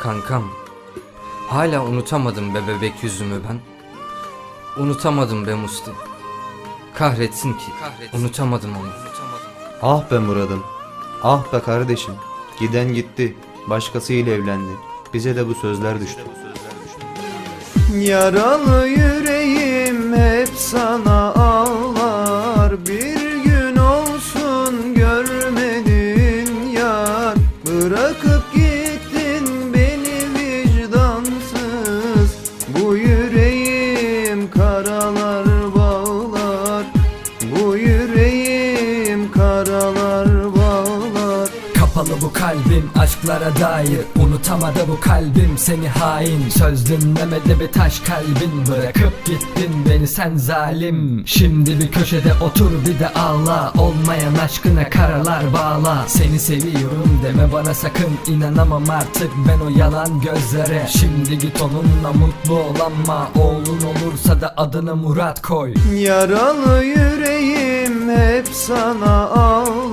Kankam, hala unutamadım be bebek yüzümü ben. Unutamadım be Musti. Kahretsin ki, unutamadım onu. Ah be Murad'ım. Ah be kardeşim. Giden gitti. Başkasıyla evlendi. Bize de bu sözler düştü. Yaralı yüreğim hep sana karalar bağlar. Kapalı bu kalbim aşklara dair. Unutamadı bu kalbim seni hain. Söz dinlemedi bir taş kalbin. Bırakıp gittin beni sen zalim. Şimdi bir köşede otur bir de ağla. Olmayan aşkına karalar bağla. Seni seviyorum deme bana sakın. İnanamam artık ben o yalan gözlere. Şimdi git onunla mutlu ol ama Oğlun olursa da adını Murat koy. Yaralı yüreğim hep sana ağlar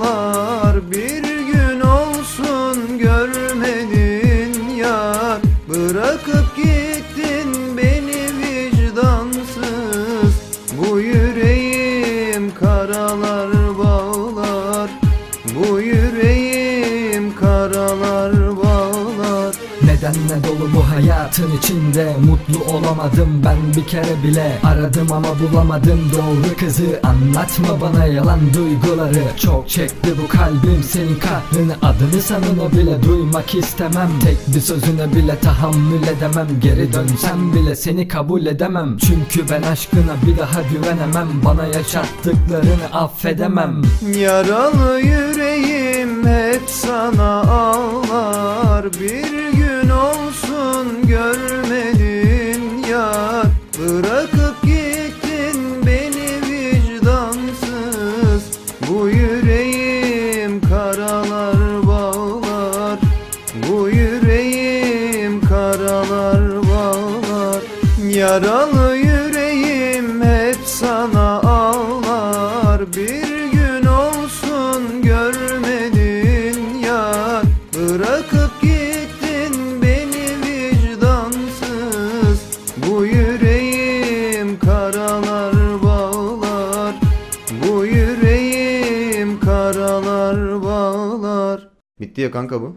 Nedenle dolu bu hayatın içinde Mutlu olamadım ben bir kere bile. Aradım ama bulamadım doğru kızı. Anlatma bana yalan duyguları. Çok çekti bu kalbim senin kahrını. Adını sanını bile duymak istemem. Tek bir sözüne bile tahammül edemem. Geri dönsem bile seni kabul edemem. Çünkü ben aşkına bir daha güvenemem. Bana yaşattıklarını affedemem. Yaralı yüreğim hep sana ağlar. Bir gün olsun görmedin yar Bırakıp gittin beni vicdansız. Bu yüreğim karalar bağlar. Bu yüreğim karalar bağlar. Yaralı Bitti ya kanka bu.